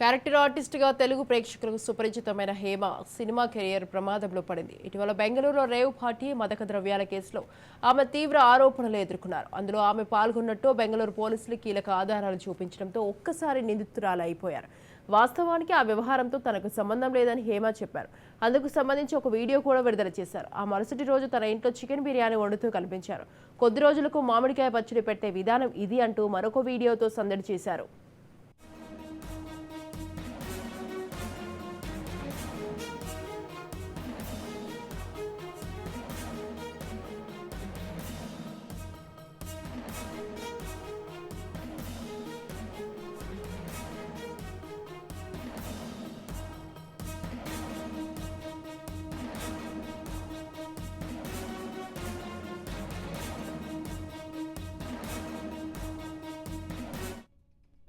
Character ఆర్టిస్ట్గా తెలుగు ప్రేక్షకులకు సుపరిచితమైన హేమ సినిమా కెరియర్ ప్రమాదంలో పడింది. ఇటీవల బెంగళూరులో రేవ్ పార్టీ మదక ద్రవ్యాల కేసులో ఆమె తీవ్ర ఆరోపణలు ఎదుర్కొన్నారు. అందులో ఆమె పాల్గొన్నట్టు బెంగళూరు పోలీసులు కీలక ఆధారాలు చూపించడంతో ఒక్కసారి నిందితురాలు అయిపోయారు వాస్తవానికి ఆ వ్యవహారంతో తనకు సంబంధం లేదని హేమ చెప్పారు. అందుకు సంబంధించి ఒక వీడియో కూడా విడుదల చేశారు. ఆ మరుసటి రోజు తన ఇంట్లో చికెన్ బిర్యానీ వండుతూ కనిపించారు. కొద్ది రోజులకు మామిడికాయ పచ్చడి పెట్టే విధానం ఇది అంటూ మరొక వీడియోతో సందడి చేశారు.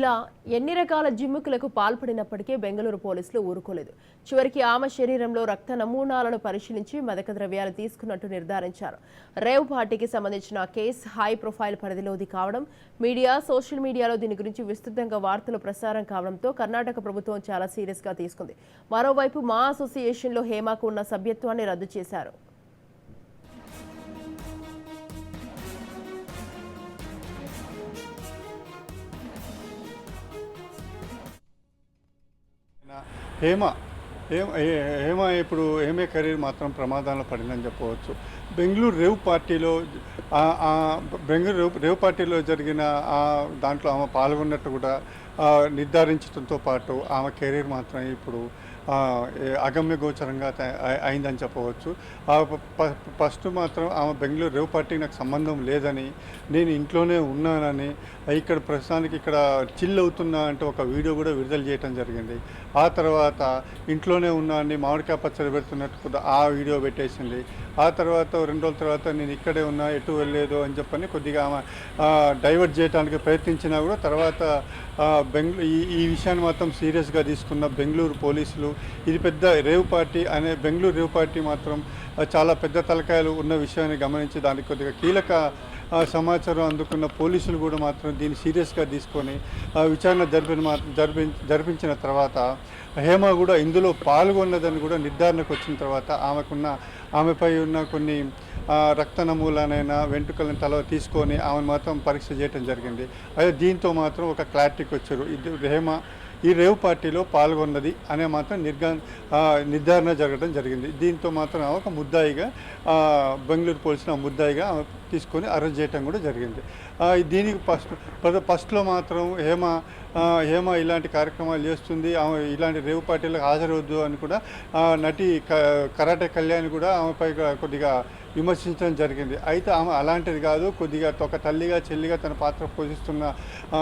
ఇలా ఎన్ని రకాల జిమ్ముకులకు పాల్పడినప్పటికీ బెంగళూరు పోలీసులు ఊరుకోలేదు. చివరికి ఆమె శరీరంలో రక్త నమూనాలను పరిశీలించి మదక ద్రవ్యాలు తీసుకున్నట్టు నిర్ధారించారు. రేవ్ పార్టీకి సంబంధించిన కేసు హై ప్రొఫైల్ పరిధిలోది కావడం మీడియా సోషల్ మీడియాలో దీని గురించి విస్తృతంగా వార్తలు ప్రసారం కావడంతో కర్ణాటక ప్రభుత్వం చాలా సీరియస్గా తీసుకుంది. మరోవైపు మా అసోసియేషన్లో హేమాకు ఉన్న సభ్యత్వాన్ని రద్దు చేశారు. హేమ హేమ హేమ ఇప్పుడు హేమే కెరీర్ మాత్రం ప్రమాదంలో పడిందని చెప్పవచ్చు. బెంగళూరు రేవ్ పార్టీలో బెంగళూరు రేవ్- పార్టీలో జరిగిన ఆ దాంట్లో ఆమె పాల్గొన్నట్టు కూడా నిర్ధారించడంతో పాటు ఆమె కెరీర్ మాత్రం ఇప్పుడు అగమ్య గోచరంగా అయిందని చెప్పవచ్చు. ఫస్ట్ మాత్రం ఆమె బెంగళూరు రేవు పార్టీకి నాకు సంబంధం లేదని నేను ఇంట్లోనే ఉన్నానని ఇక్కడ ప్రస్తుతానికి ఇక్కడ చిల్ అవుతున్నా అంటే ఒక వీడియో కూడా విడుదల చేయడం జరిగింది. ఆ తర్వాత ఇంట్లోనే ఉన్నానని మామిడికాయ పచ్చడి పెడుతున్నట్టు కూడా ఆ వీడియో పెట్టేసింది. ఆ తర్వాత రెండు రోజుల తర్వాత నేను ఇక్కడే ఉన్నా ఎటు వెళ్ళలేదు అని చెప్పని కొద్దిగా ఆమె డైవర్ట్ చేయడానికి ప్రయత్నించినా కూడా తర్వాత బెంగళూరు ఈ ఈ విషయాన్ని మాత్రం సీరియస్గా తీసుకున్న బెంగళూరు పోలీసులు ఇది పెద్ద రేవ్ పార్టీ అనే బెంగళూరు రేవ్ పార్టీ మాత్రం చాలా పెద్ద తలకాయలు ఉన్న విషయాన్ని గమనించి దానికి కొద్దిగా కీలక సమాచారం అందుకున్న పోలీసులు కూడా మాత్రం దీన్ని సీరియస్గా తీసుకొని విచారణ జరిపిన జరిపి జరిపించిన తర్వాత హేమ కూడా ఇందులో పాల్గొన్నదని కూడా నిర్ధారణకు వచ్చిన తర్వాత ఆమెకున్న ఆమెపై ఉన్న కొన్ని రక్త నమూలనైనా వెంట్రుకలను తల తీసుకొని ఆమెను మాత్రం పరీక్ష చేయడం జరిగింది. అయితే దీంతో మాత్రం ఒక క్లారిటీకి వచ్చారు. ఇది హేమ ఈ రేవ్ పార్టీలో పాల్గొన్నది అనే మాత్రం నిర్గా నిర్ధారణ జరగడం జరిగింది. దీంతో మాత్రం ఒక ముద్దాయిగా బెంగళూరు పోలీసులు ఆ ముద్దాయిగా ఆమె తీసుకొని అరెంజ్ చేయడం కూడా జరిగింది. దీనికి ఫస్ట్ ఫస్ట్లో మాత్రం హేమ హేమ ఇలాంటి కార్యక్రమాలు చేస్తుంది. ఆమె ఇలాంటి రేవు పార్టీలకు హాజరవద్దు అని కూడా నటి క- కరాటే కళ్యాణ్ కూడా ఆమెపై కొద్దిగా విమర్శించడం జరిగింది. అయితే ఆమె అలాంటిది కాదు కొద్దిగా ఒక తల్లిగా చెల్లిగా తన పాత్ర పోషిస్తున్న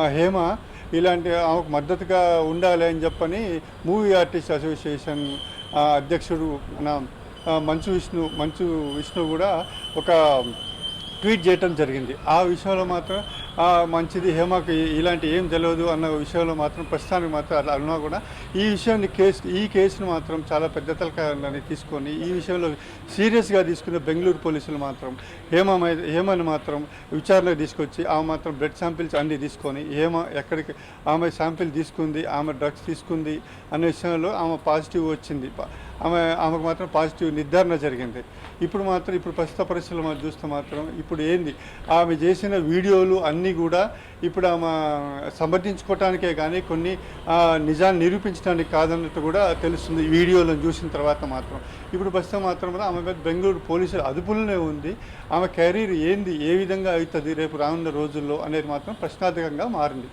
హేమ ఇలాంటి ఆమెకు మద్దతుగా ఉండాలి అని చెప్పని మూవీ ఆర్టిస్ట్ అసోసియేషన్ అధ్యక్షుడు మన మంచు విష్ణు మంచు విష్ణు కూడా ఒక ట్వీట్ చేయటం జరిగింది. ఆ విషయంలో మాత్రం మంచిది హేమకు ఇలాంటి ఏం తెలియదు అన్న విషయంలో మాత్రం ప్రస్తుతానికి మాత్రం అలా అన్నా కూడా ఈ విషయాన్ని కేసు ఈ కేసును మాత్రం చాలా పెద్ద తలకాయని తీసుకొని ఈ విషయంలో సీరియస్గా తీసుకున్న బెంగళూరు పోలీసులు మాత్రం హేమ హేమని మాత్రం విచారణ తీసుకొచ్చి ఆమె మాత్రం బ్లడ్ శాంపిల్స్ అన్ని తీసుకొని హేమ ఎక్కడికి ఆమె శాంపిల్ తీసుకుంది ఆమె డ్రగ్స్ తీసుకుంది అనే విషయంలో ఆమె పాజిటివ్ వచ్చింది. ఆమె ఆమెకు మాత్రం పాజిటివ్ నిర్ధారణ జరిగింది. ఇప్పుడు మాత్రం ఇప్పుడు ప్రస్తుత పరిస్థితులు మనం చూస్తే మాత్రం ఇప్పుడు ఏంది? ఆమె చేసిన వీడియోలు అన్ని కూడా ఇప్పుడు ఆమె సమర్థించుకోవటానికే కానీ కొన్ని నిజాన్ని నిరూపించడానికి కాదన్నట్టు కూడా తెలుస్తుంది వీడియోలను చూసిన తర్వాత మాత్రం. ఇప్పుడు ప్రస్తుతం మాత్రం ఆమె మీద బెంగళూరు పోలీసులు అదుపులోనే ఉంది. ఆమె కెరీర్ ఏంది ఏ విధంగా అవుతుంది రేపు రానున్న రోజుల్లో అనేది మాత్రం ప్రశ్నార్థకంగా మారింది.